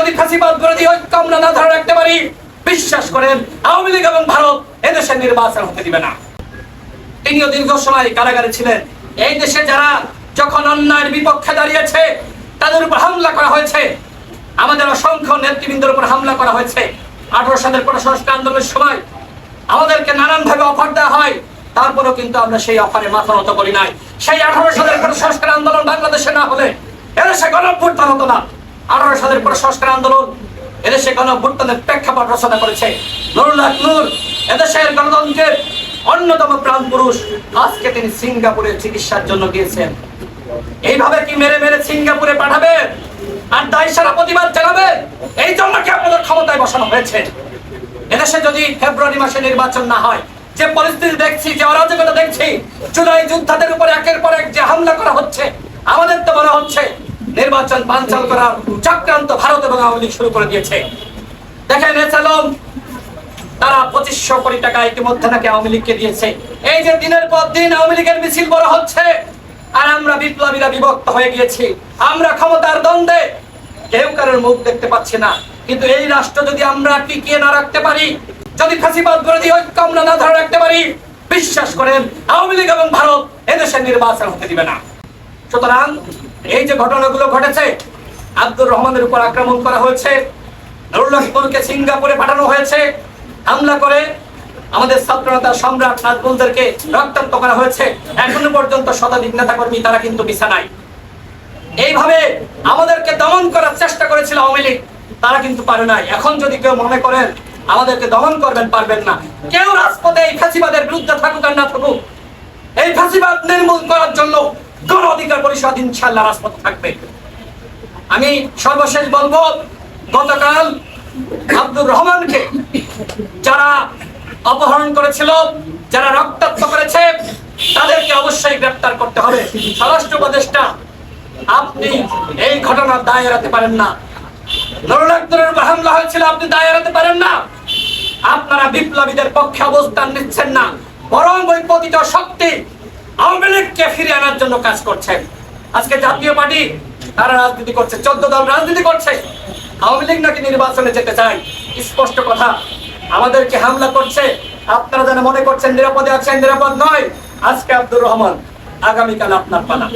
যদি ফাঁসিবাদ বিরোধী ঐক্য আমরা না ধরে রাখতে পারি, বিশ্বাস করেন, আওয়ামী লীগ এবং ভারত এদেশের নির্বাচন হতে দিবে না। তিনিও দীর্ঘ সময় কারাগারে ছিলেন। এই দেশে যারা যখন অন্যায়ের বিপক্ষে দাঁড়িয়েছে, তাদের উপর হামলা করা হয়েছে। আমাদের অসংখ্য নেতৃবৃন্দের উপর হামলা করা হয়েছে। আঠারো সালের সংস্কার আন্দোলনের সময় আমাদেরকে নানান ভাবে অফার দেওয়া হয়। তারপরেও কিন্তু আমরা সেই অফারে মাথা নত করি নাই। সেই আঠারো সালের সংস্কার আন্দোলন বাংলাদেশে না হলে এদেশে গণভ্যুত্থান হতো না। আঠারো সালের কোটা সংস্কার আন্দোলন। এদেশে গণভ্যুত্থানের প্রেক্ষাপট রচনা করেছে নুরুল্লাহ নূর। এদেশের গণতন্ত্রের অন্যতম প্রাণ পুরুষ। আজকে তিনি সিঙ্গাপুরে চিকিৎসার জন্য গিয়েছেন। এইভাবে কি মেরে মেরে সিঙ্গাপুরে পাঠাবে? আর দায় সারা প্রতিবাদ জানাবে? এই জন্য কি আপনাদের ক্ষমতায় বসানো হয়েছে? এদেশে যদি ফেব্রুয়ারি মাসে নির্বাচন না হয়, যে পরিস্থিতি দেখছি, যে অরাজকতা দেখছি, জুলাই যোদ্ধাদের উপর একের পর এক যে হামলা করা হচ্ছে আমাদের তো মনে হচ্ছে নির্বাচন বানচাল করার চক্রান্ত ভারত এবং আওয়ামী লীগ শুরু করে দিয়েছে। দেখেন এসালম তারা পঁচিশশো কোটি টাকা ইতিমধ্যে নাকি আওয়ামী লীগকে দিয়েছে। এই যে দিনের পর দিন আওয়ামী লীগের মিছিল বড় হচ্ছে, আর আমরা বিপ্লবীরা বিভক্ত হয়ে গিয়েছি। আমরা ক্ষমতার দ্বন্দ্বে, কেউ কারোর মুখ দেখতে পাচ্ছি না। কিন্তু এই রাষ্ট্র যদি আমরা টিকিয়ে না রাখতে পারি, যদি ফাঁসিবাদ বিরোধী ঐক্য আমরা না ধরে রাখতে পারি, বিশ্বাস করেন, আওয়ামী লীগ এবং ভারত এদেশের নির্বাচন হতে দিবে না। সুতরাং এই যে ঘটনাগুলো ঘটেছে, আব্দুর রহমানের উপর আক্রমণ করা হয়েছে নুরুল্লাহপুরকে সিঙ্গাপুরে পাঠানো হয়েছে, হামলা করে আমাদের সম্রাট নাজমুলদেরকে রক্তাক্ত করা হয়েছে। এখনও পর্যন্ত শতাধিক নেতা কর্মী তারা কিন্তু বিছানায়। এইভাবে আমাদেরকে দমন করার চেষ্টা করেছিল আওয়ামী লীগ, তারা কিন্তু পারে নাই। এখন যদি কেউ মনে করেন, আমাদেরকে দমন করবেন, পারবেন না। কেউ রাজপথে এই ফাঁসিবাদের বিরুদ্ধে থাকুক আর না থাকুক, এই ফাঁসিবাদ নির্মূল করার জন্য গণ অধিকার পরিষদ ইনশাল্লাহ রাজপথে থাকবে। আমি সর্বশেষ বলব, গতকাল আব্দুর রহমানকে যারা অপহরণ করেছিল, যারা রক্তাক্ত করেছে, তাদেরকে অবশ্যই গ্রেপ্তার করতে হবে। স্বরাষ্ট্র উপদেষ্টা, আপনি এই ঘটনার দায় এড়াতে পারেন না। হামলা হয়েছিল, আপনি দায় এড়াতে পারেন না। আপনারা বিপ্লবীদের পক্ষে অবস্থান নিচ্ছেন না। বরং ওই পতিত শক্তি আওয়ামী লীগকে ফিরিয়ে আনার জন্য কাজ করছে আজকে জাতীয় পার্টি, তারা রাজনীতি করছে, চোদ্দ দল রাজনীতি করছে। আওয়ামী লীগ নাকি নির্বাচনে যেতে চায়? স্পষ্ট কথা, আমাদেরকে হামলা করছে। আপনারা যেন মনে করছেন, নিরাপদে আছেন, নিরাপদ নয়। আজকে আব্দুর রহমান, আগামীকাল আপনার পালা।